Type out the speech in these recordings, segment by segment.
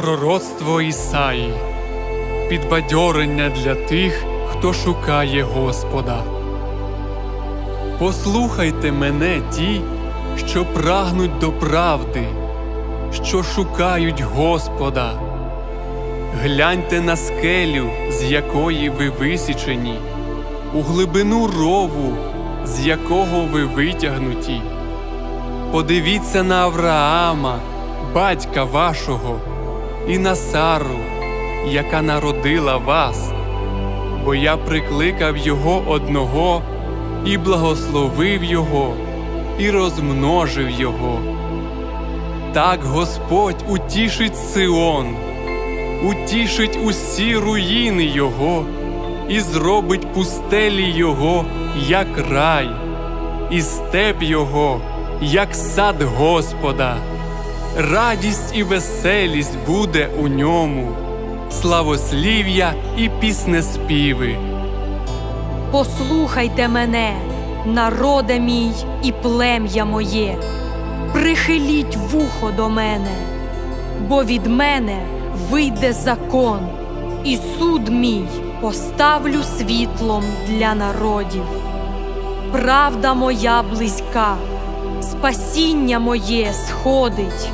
Пророцтво Ісаї Підбадьорення для тих, хто шукає Господа. Послухайте мене ті, що прагнуть до правди, що шукають Господа. Гляньте на скелю, з якої ви висічені, у глибину рову, з якого ви витягнуті. Подивіться на Авраама, батька вашого, і на Сару, яка народила вас, бо я прикликав його одного і благословив його, і розмножив його. Так Господь утішить Сион, утішить усі руїни його і зробить пустелі його, як рай, і степ його, як сад Господа. Радість і веселість буде у ньому, славослів'я і піснеспіви. Послухайте мене, народе мій і плем'я моє, прихиліть вухо до мене, бо від мене вийде закон, і суд мій поставлю світлом для народів. Правда моя близька, спасіння моє сходить,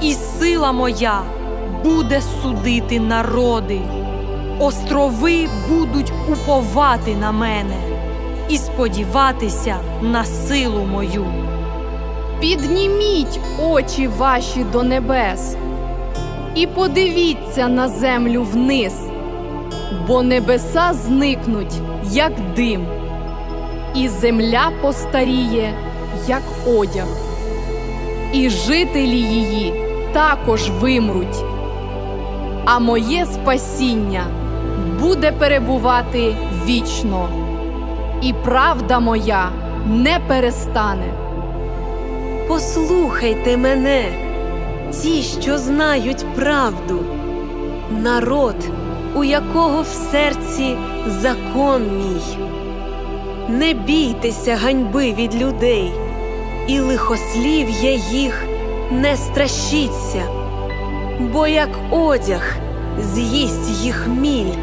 і сила моя буде судити народи. Острови будуть уповати на мене і сподіватися на силу мою. Підніміть очі ваші до небес і подивіться на землю вниз, бо небеса зникнуть, як дим, і земля постаріє, як одяг, і жителі її також вимруть. А моє спасіння буде перебувати вічно, і правда моя не перестане. Послухайте мене, ті, що знають правду, народ, у якого в серці закон мій. Не бійтеся ганьби від людей, і лихослів'я їх не страшіться, бо як одяг з'їсть їх міль,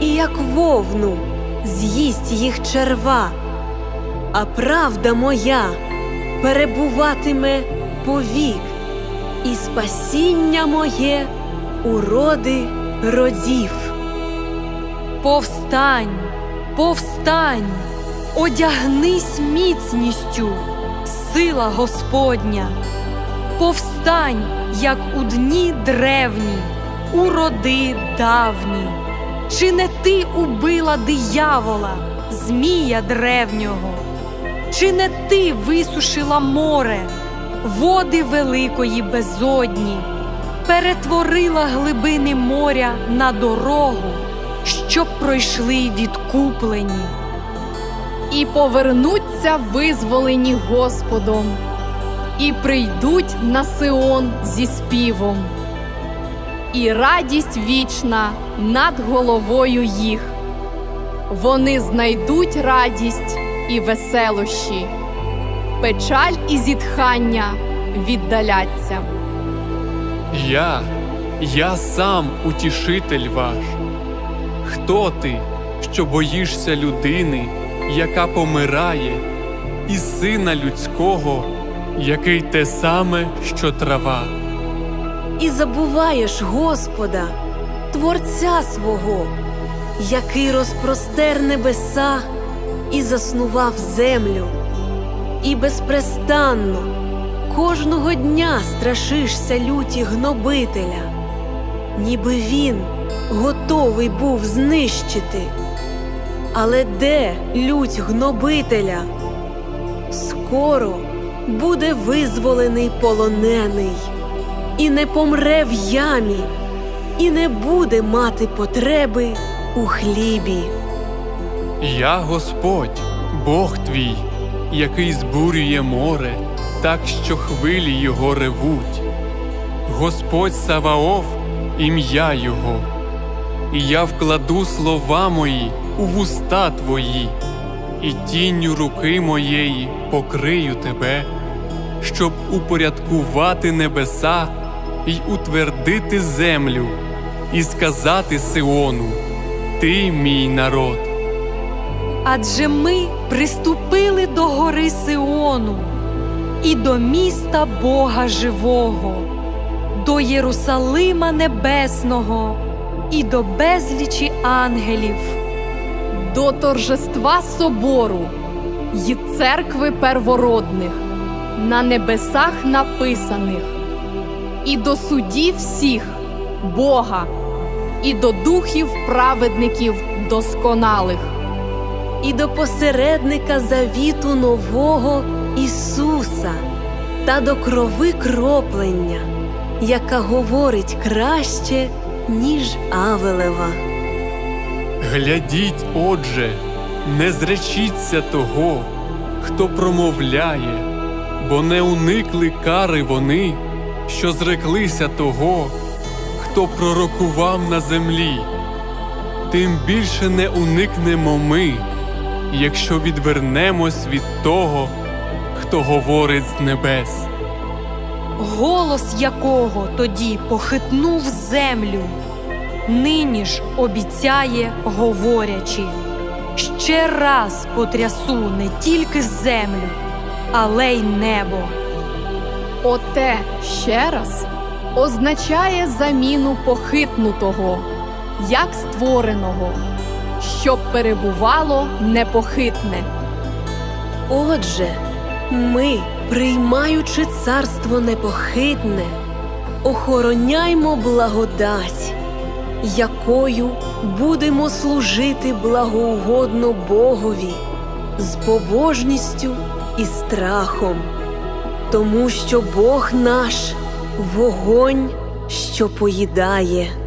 і як вовну з'їсть їх черва, а правда моя перебуватиме повік, і спасіння моє у роди родів. Повстань, повстань, одягнись міцністю, сила Господня. Повстань, як у дні древні, у роди давні. Чи не ти убила диявола, змія древнього? Чи не ти висушила море, води великої безодні, перетворила глибини моря на дорогу, щоб пройшли відкуплені? і повернуться визволені Господом, і прийдуть на Сион зі співом, і радість вічна над головою їх. Вони знайдуть радість і веселощі, печаль і зітхання віддаляться. Я, я сам утішитель ваш. Хто ти, що боїшся людини, яка помирає, і сина людського, який те саме, що трава? І забуваєш Господа, Творця свого, який розпростер небеса і заснував землю, і безпрестанно кожного дня страшишся люті гнобителя, ніби він готовий був знищити. Але де лють гнобителя? Скоро буде визволений полонений, і не помре в ямі, і не буде мати потреби у хлібі. Я Господь, Бог твій, який збурює море, так що хвилі його ревуть. Господь Саваоф ім'я Його, і я вкладу слова мої у вуста твої, і тінню руки моєї покрию тебе, щоб упорядкувати небеса й утвердити землю, і сказати Сиону: Ти мій народ. Адже ми приступили до гори Сиону і до міста Бога Живого, до Єрусалима Небесного і до безлічі ангелів. до торжества собору й церкви первородних, на небесах написаних, і до судів всіх Бога, і до духів праведників досконалих. і до посередника завіту нового Ісуса та до крови кроплення, яка говорить краще, ніж Авелева. Глядіть, отже, не зречіться того, хто промовляє, бо не уникли кари вони, що зреклися того, хто пророкував на землі. Тим більше не уникнемо ми, якщо відвернемось від того, хто говорить з небес. голос якого тоді похитнув землю, нині ж обіцяє, говорячи, ще раз потрясу не тільки землю, але й небо. Оте ще раз означає заміну похитнутого, як створеного, щоб перебувало непохитне. Отже, ми, приймаючи царство непохитне, охороняймо благодать, якою будемо служити благоугодно Богові з побожністю і страхом, тому що Бог наш вогонь, що поїдає.